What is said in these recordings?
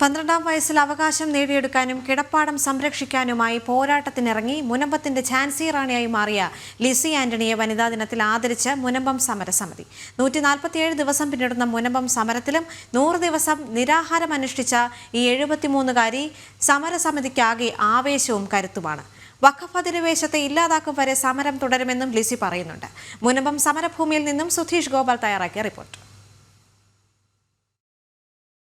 പന്ത്രണ്ടാം വയസ്സിൽ അവകാശം നേടിയെടുക്കാനും കിടപ്പാടം സംരക്ഷിക്കാനുമായി പോരാട്ടത്തിനിറങ്ങി മുനമ്പത്തിന്റെ ഝാൻസി റാണിയായി മാറിയ ലിസി ആന്റണിയെ വനിതാ ദിനത്തിൽ ആദരിച്ച് മുനമ്പം സമരസമിതി. നൂറ്റി നാൽപ്പത്തിയേഴ് ദിവസം പിന്നിടുന്ന മുനമ്പം സമരത്തിലും നൂറ് ദിവസം നിരാഹാരം അനുഷ്ഠിച്ച ഈ എഴുപത്തിമൂന്നുകാരി സമരസമിതിക്കാകെ ആവേശവും കരുത്തുമാണ്. വഖഫ് അധിനിവേശത്തെ ഇല്ലാതാക്കും വരെ സമരം തുടരുമെന്നും ലിസി പറയുന്നുണ്ട്. മുനമ്പം സമരഭൂമിയിൽ നിന്നും സുധീഷ് ഗോപാൽ തയ്യാറാക്കിയ റിപ്പോർട്ട്.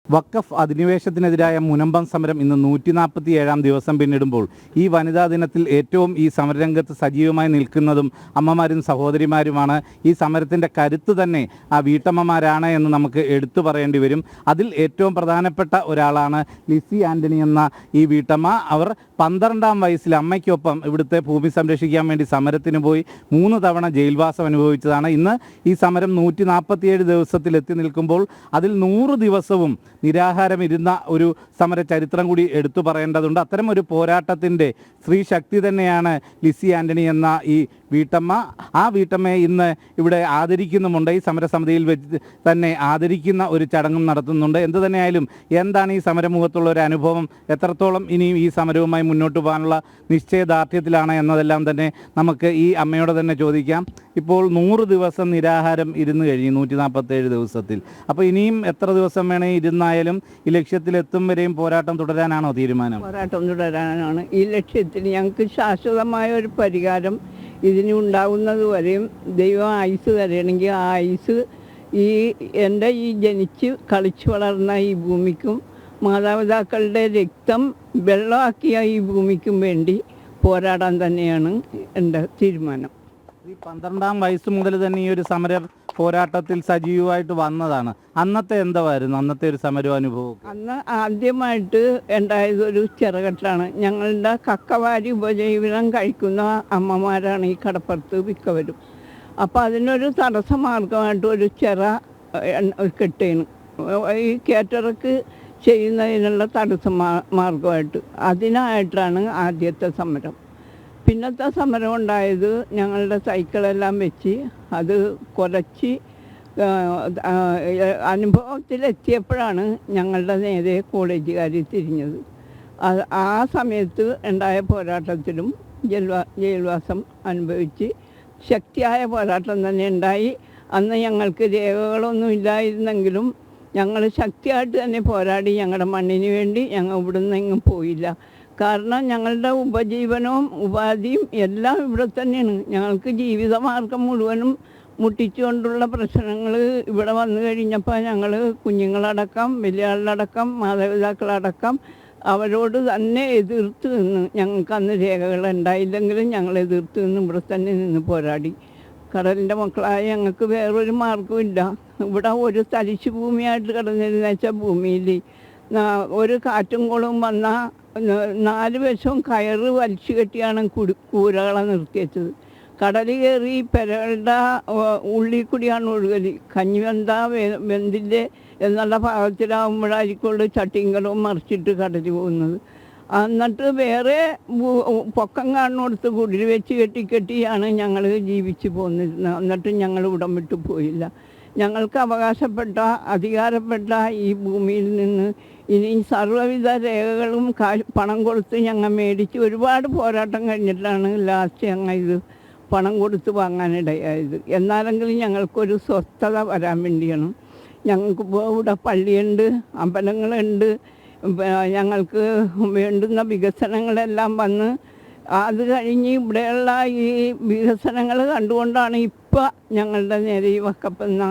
വഖഫ് അധിനിവേശത്തിനെതിരായ മുനമ്പം സമരം ഇന്ന് നൂറ്റി നാൽപ്പത്തി ഏഴാം ദിവസം പിന്നിടുമ്പോൾ ഈ വനിതാ ദിനത്തിൽ ഏറ്റവും ഈ സമരരംഗത്ത് സജീവമായി നിൽക്കുന്നതും അമ്മമാരും സഹോദരിമാരുമാണ്. ഈ സമരത്തിന്റെ കരുത്ത് തന്നെ ആ വീട്ടമ്മമാരാണ് എന്ന് നമുക്ക് എടുത്തു പറയേണ്ടി വരും. അതിൽ ഏറ്റവും പ്രധാനപ്പെട്ട ഒരാളാണ് ലിസി ആന്റണി എന്ന ഈ വീട്ടമ്മ. അവർ പന്ത്രണ്ടാം വയസ്സിൽ അമ്മയ്ക്കൊപ്പം ഇവിടുത്തെ ഭൂമി സംരക്ഷിക്കാൻ വേണ്ടി സമരത്തിന് പോയി മൂന്ന് തവണ ജയിൽവാസം അനുഭവിച്ചതാണ്. ഇന്ന് ഈ സമരം നൂറ്റി നാൽപ്പത്തിയേഴ് ദിവസത്തിൽ എത്തി നിൽക്കുമ്പോൾ അതിൽ നൂറ് ദിവസവും നിരാഹാരം ഇരുന്ന ഒരു സമര ചരിത്രം കൂടി എടുത്തു പറയേണ്ടതുണ്ട്. അത്തരം ഒരു പോരാട്ടത്തിന്റെ സ്ത്രീ ശക്തി തന്നെയാണ് ലിസി ആന്റണി എന്ന ഈ വീട്ടമ്മ. ആ വീട്ടമ്മയെ ഇന്ന് ഇവിടെ ആദരിക്കുന്നുമുണ്ട്. ഈ സമരസമിതിയിൽ വെച്ച് തന്നെ ആദരിക്കുന്ന ഒരു ചടങ്ങും നടത്തുന്നുണ്ട്. എന്ത് തന്നെയായാലും എന്താണ് ഈ സമരമുഖത്തുള്ള ഒരു അനുഭവം? എത്രത്തോളം ഇനിയും ഈ സമരവുമായി മുന്നോട്ട് പോകാനുള്ള നിശ്ചയദാർഢ്യത്തിലാണ് എന്നതെല്ലാം തന്നെ നമുക്ക് ഈ അമ്മയോട് തന്നെ ചോദിക്കാം. ഇപ്പോൾ നൂറ് ദിവസം നിരാഹാരം ഇരുന്ന് കഴിഞ്ഞു നൂറ്റി നാൽപ്പത്തേഴ് ദിവസത്തിൽ. അപ്പോൾ ഇനിയും എത്ര ദിവസം വേണേ ഇരുന്നായാലും ഈ ലക്ഷ്യത്തിലെത്തും വരെയും പോരാട്ടം തുടരാനാണോ തീരുമാനം? പോരാട്ടം തുടരാനാണ്. ഈ ലക്ഷ്യത്തിന് ഞങ്ങൾക്ക് ശാശ്വതമായ ഒരു പരിഹാരം ഇതിന് ഉണ്ടാകുന്നത് വരെയും ദൈവം ആയുസ് തരണമെങ്കിൽ ആ ആയുസ് ഈ എന്റെ ഈ ജനിച്ച് കളിച്ചു വളർന്ന ഈ ഭൂമിക്കും മാതാപിതാക്കളുടെ രക്തം വെള്ളമാക്കിയ ഈ ഭൂമിക്കും വേണ്ടി പോരാടാൻ തന്നെയാണ് എന്റെ തീരുമാനം. ഈ പന്ത്രണ്ടാം വയസ്സ് മുതൽ തന്നെ ഈ ഒരു സമര പോരാട്ടത്തിൽ സജീവമായിട്ട് വന്നതാണ്. അന്നത്തെ എന്തായിരുന്നു അന്നത്തെ ഒരു സമര അനുഭവം അന്ന് ആദ്യമായിട്ട് ഉണ്ടായത് ഒരു ചെറുകെട്ടാണ്. ഞങ്ങളുടെ കക്കവാരി ഉപജീവനം കഴിക്കുന്ന അമ്മമാരാണ് ഈ കടപ്പുറത്ത് മിക്കവരും. അപ്പോൾ അതിനൊരു തടസ്സമാർഗമായിട്ട് ഒരു ചെറ കെട്ടേന് ഈ കേറ്ററക്ക് ചെയ്യുന്നതിനുള്ള തടസ്സ മാർഗമായിട്ട്. അതിനായിട്ടാണ് ആദ്യത്തെ സമരം. പിന്നത്തെ സമരം ഉണ്ടായത് ഞങ്ങളുടെ സൈക്കിളെല്ലാം വെച്ച് അത് കുറച്ച് അനുഭവത്തിലെത്തിയപ്പോഴാണ് ഞങ്ങളുടെ നേരെ കോളേജുകാർ തിരിഞ്ഞത്. ആ സമയത്ത് ഉണ്ടായ പോരാട്ടത്തിലും ജയിൽവാ ജയിൽവാസം അനുഭവിച്ച് ശക്തിയായ പോരാട്ടം തന്നെ ഉണ്ടായി. അന്ന് ഞങ്ങൾക്ക് രേഖകളൊന്നും ഇല്ലായിരുന്നെങ്കിലും ഞങ്ങൾ ശക്തിയായിട്ട് തന്നെ പോരാടി ഞങ്ങളുടെ മണ്ണിന് വേണ്ടി ഞങ്ങൾ ഇവിടുന്ന് പോയില്ല. കാരണം ഞങ്ങളുടെ ഉപജീവനവും ഉപാധിയും എല്ലാം ഇവിടെ തന്നെയാണ്. ഞങ്ങൾക്ക് ജീവിതമാർഗം മുഴുവനും മുട്ടിച്ചുകൊണ്ടുള്ള പ്രശ്നങ്ങൾ ഇവിടെ വന്നു കഴിഞ്ഞപ്പോൾ ഞങ്ങൾ കുഞ്ഞുങ്ങളടക്കം വലിയ ആളിലടക്കം മാതാപിതാക്കളടക്കം അവരോട് തന്നെ എതിർത്ത് നിന്ന് ഞങ്ങൾക്ക് അന്ന് രേഖകൾ ഉണ്ടായില്ലെങ്കിലും ഞങ്ങൾ എതിർത്ത് നിന്ന് ഇവിടെ തന്നെ നിന്ന് പോരാടി. കടലിന്റെ മക്കളായ ഞങ്ങൾക്ക് വേറൊരു മാർഗമില്ല ഇവിടെ ഒരു തരിശു ഭൂമിയായിട്ട് കിടന്നിരുന്ന വെച്ചാൽ ഭൂമിയിൽ ഒരു കാറ്റും കോളും വന്നാൽ നാല് വശവും കയറ് വലിച്ചു കെട്ടിയാണ് കുടി കൂരകളെ നിർത്തിവെച്ചത്. കടൽ കയറി പെരകളുടെ ഉള്ളിൽ കൂടിയാണ് ഒഴുകൽ കഞ്ഞി വെന്ത വെന്തിന്റെ എന്നുള്ള ഭാഗത്തിലാവുമ്പോഴായിരിക്കുള്ളൂ ചട്ടിങ്കലവും മറിച്ചിട്ട് കടൽ പോകുന്നത്. എന്നിട്ട് വേറെ പൊക്കം കാണുന്നിടത്ത് കുടിൽ വെച്ച് കെട്ടി കെട്ടിയാണ് ഞങ്ങൾ ജീവിച്ചു പോന്നിരുന്നത് എന്നിട്ട് ഞങ്ങൾ ഇവിടം വിട്ടു പോയില്ല. ഞങ്ങൾക്ക് അവകാശപ്പെട്ട അധികാരപ്പെട്ട ഈ ഭൂമിയിൽ നിന്ന് ഇനി സർവവിധ രേഖകളും പണം കൊടുത്ത് ഞങ്ങൾ മേടിച്ച് ഒരുപാട് പോരാട്ടം കഴിഞ്ഞിട്ടാണ് ലാസ്റ്റ് ഞങ്ങൾ ഇത് പണം കൊടുത്ത് വാങ്ങാനിടയായത്. എന്നാലെങ്കിലും ഞങ്ങൾക്കൊരു സ്വസ്ഥത വരാൻ വേണ്ടിയാണ്. ഞങ്ങൾക്ക് ഇപ്പോൾ ഇവിടെ പള്ളിയുണ്ട് അമ്പലങ്ങളുണ്ട് ഞങ്ങൾക്ക് വേണ്ടുന്ന വികസനങ്ങളെല്ലാം വന്ന് അത് കഴിഞ്ഞ് ഇവിടെയുള്ള ഈ വികസനങ്ങൾ കണ്ടുകൊണ്ടാണ് ഇപ്പം ഞങ്ങളുടെ നേരെ ഈ വക്കപ്പെന്ന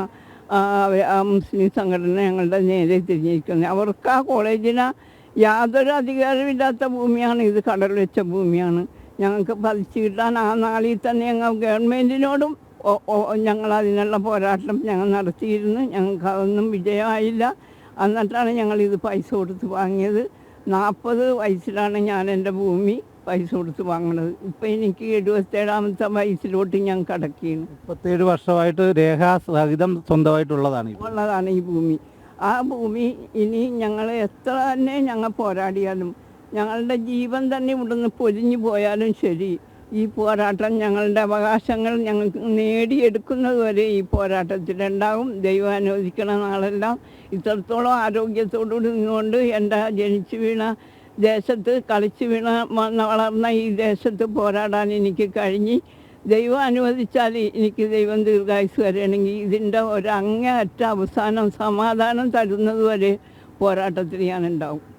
മുസ്ലിം സംഘടന ഞങ്ങളുടെ നേരെ തിരിഞ്ഞിരിക്കുന്നത് അവർക്ക് ആ കോളേജിന് യാതൊരു അധികാരമില്ലാത്ത ഭൂമിയാണ്. ഇത് കടൽ വെച്ച ഭൂമിയാണ്. ഞങ്ങൾക്ക് പതിച്ചു കിട്ടാൻ ആ നാളിൽ തന്നെ ഞങ്ങൾ ഗവൺമെന്റിനോടും ഞങ്ങൾ അതിനുള്ള പോരാട്ടം ഞങ്ങൾ നടത്തിയിരുന്നു. ഞങ്ങൾക്ക് അതൊന്നും വിജയമായില്ല. എന്നിട്ടാണ് ഞങ്ങൾ പൈസ കൊടുത്ത് വാങ്ങിയത്. നാൽപ്പത് വയസ്സിലാണ് ഞാൻ എന്റെ ഭൂമി പൈസ കൊടുത്ത് വാങ്ങണത്. ഇപ്പം എനിക്ക് എഴുപത്തേഴാമത്തെ വയസ്സിലോട്ട് ഞാൻ കടക്കുകയാണ് മുപ്പത്തേഴ് വർഷമായിട്ട് രേഖാസഹിതം സ്വന്തമായിട്ടുള്ളതാണ് ഉള്ളതാണ് ഈ ഭൂമി. ആ ഭൂമി ഇനി ഞങ്ങൾ എത്ര തന്നെ ഞങ്ങൾ പോരാടിയാലും ഞങ്ങളുടെ ജീവൻ തന്നെ ഇവിടുന്ന് പൊലിഞ്ഞു പോയാലും ശരി. ഈ പോരാട്ടം ഞങ്ങളുടെ അവകാശങ്ങൾ ഞങ്ങൾക്ക് നേടിയെടുക്കുന്നത് വരെ ഈ പോരാട്ടത്തിലുണ്ടാകും ദൈവം അനുവദിക്കണ നാളെല്ലാം ഇത്രത്തോളം ആരോഗ്യത്തോടുകൂടി നിന്നുകൊണ്ട് എന്റെ ജനിച്ചു വീണ ദേശത്ത് കളിച്ചു വീണ വളർന്ന ഈ ദേശത്ത് പോരാടാൻ എനിക്ക് കഴിഞ്ഞ് ദൈവം അനുവദിച്ചാൽ എനിക്ക് ദൈവം ദീർഘായുസ് വരണമെങ്കിൽ ഇതിന്റെ ഒരു അങ്ങേയറ്റ അവസാനം സമാധാനം തരുന്നത് വരെ പോരാട്ടത്തിൽ ഞാനുണ്ടാവും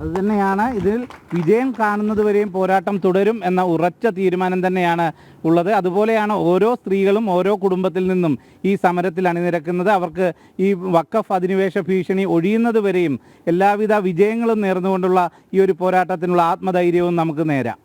അതുതന്നെയാണ് ഇതിൽ വിജയം കാണുന്നത് വരെയും പോരാട്ടം തുടരും എന്ന ഉറച്ച തീരുമാനം തന്നെയാണ് ഉള്ളത്. അതുപോലെയാണ് ഓരോ സ്ത്രീകളും ഓരോ കുടുംബത്തിൽ നിന്നും ഈ സമരത്തിൽ അണിനിരക്കുന്നത്. അവർക്ക് ഈ വക്കഫ് അധിനിവേശ ഭീഷണി ഒഴിയുന്നത് വരെയും എല്ലാവിധ വിജയങ്ങളും നേർന്നുകൊണ്ടുള്ള ഈ ഒരു പോരാട്ടത്തിനുള്ള ആത്മധൈര്യവും നമുക്ക് നേരാം.